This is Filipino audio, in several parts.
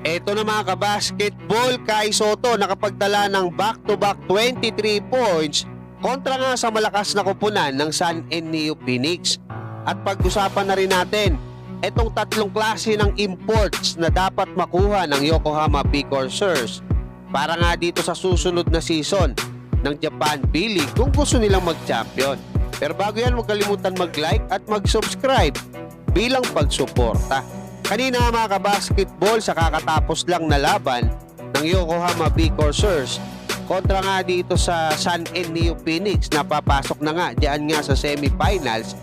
Eto na mga kabasketball, Kai Soto nakapagdala ng back-to-back 23 points kontra nga sa malakas na kupunan ng San Ennio Phoenix. At pag-usapan na rin natin etong tatlong klase ng imports na dapat makuha ng Yokohama B Corsairs para nga dito sa susunod na season ng Japan B League kung gusto nilang mag-champion. Pero bago yan, huwag kalimutan mag-like at mag-subscribe bilang pagsuporta. Kanina mga kabasketball sa kakatapos lang na laban ng Yokohama B Corsairs kontra nga dito sa San Ennio Phoenix na papasok na nga diyan nga sa semifinals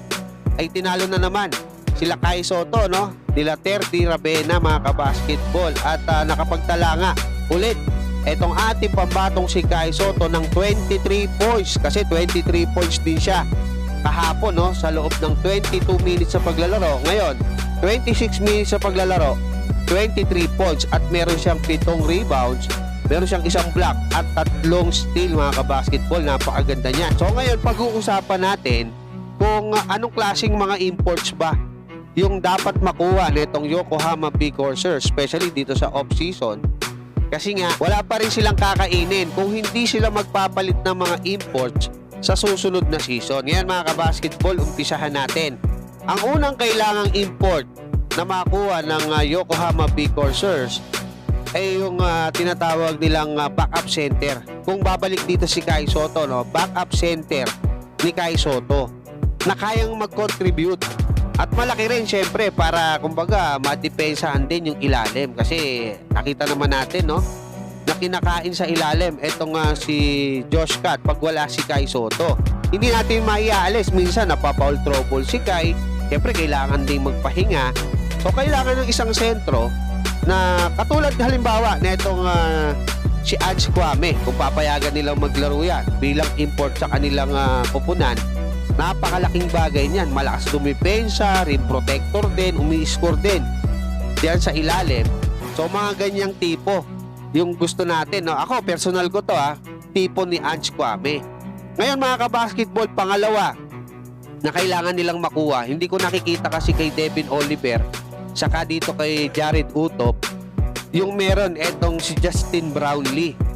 ay tinalo na naman sila Kai Soto no? Nila Terdi Rabena mga kabasketball. At ah, nakapagtala nga ulit etong ating pambatong si Kai Soto ng 23 points kasi 23 points din siya kahapon no? Sa loob ng 22 minutes sa paglalaro. Ngayon 26 minutes sa paglalaro 23 points at meron siyang pitong rebounds meron siyang isang block at tatlong steal mga kabasketball napakaganda niya so ngayon pag-uusapan natin kung uh, anong klaseng mga imports ba yung dapat makuha nitong Yokohama B Corsairs especially dito sa off-season kasi nga wala pa rin silang kakainin kung hindi sila magpapalit ng mga imports sa susunod na season. Yan mga kabasketball, umpisahan natin. Ang unang kailangang import na makuha ng uh, Yokohama B Corsairs ay yung uh, tinatawag nilang uh, backup center. Kung babalik dito si Kai Soto, no, backup center ni Kai Soto na kayang mag-contribute at malaki rin syempre para kumbaga madepensahan din yung ilalim kasi nakita naman natin no na kinakain sa ilalim etong nga si Josh Cat pag wala si Kai Soto. Hindi natin maiaalis minsan napapaul trouble si Kai. Syempre kailangan ding magpahinga. So kailangan ng isang sentro na katulad halimbawa na itong ah, si Adj Kwame kung papayagan nilang maglaro yan bilang import sa kanilang ah, pupunan napakalaking bagay niyan malakas dumipensa rim protector din umi-score din diyan sa ilalim so mga ganyang tipo yung gusto natin no? ako personal ko to ha tipo ni Ange Kwame ngayon mga kabasketball pangalawa na kailangan nilang makuha hindi ko nakikita kasi kay Devin Oliver saka dito kay Jared Utop yung meron etong si Justin Brownlee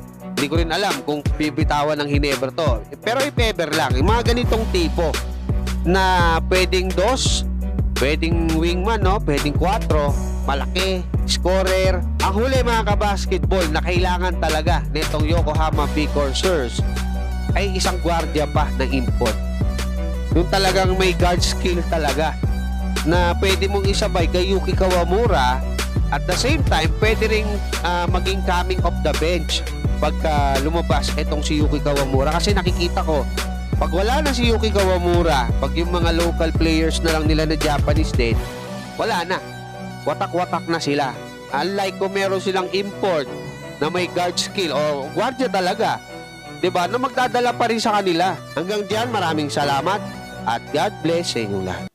hindi ko rin alam kung bibitawan ng Hinebra to. Pero i-fever lang. Yung mga ganitong tipo na pwedeng dos, pwedeng wingman, no? pwedeng 4, malaki, scorer. Ang huli mga kabasketball na kailangan talaga nitong Yokohama B Corsairs ay isang gwardiya pa ng import. Yung talagang may guard skill talaga na pwede mong isabay kay Yuki Kawamura. At the same time pwede ring ah, maging coming off the bench pagka lumabas itong si Yuki Kawamura. Kasi nakikita ko pag wala na si Yuki Kawamura pag yung mga local players na lang nila na Japanese din wala na. Watak-watak na sila. Unlike kung meron silang import na may guard skill o guardia talaga 'di ba na magdadala pa rin sa kanila. Hanggang diyan maraming salamat at God bless sa inyong lahat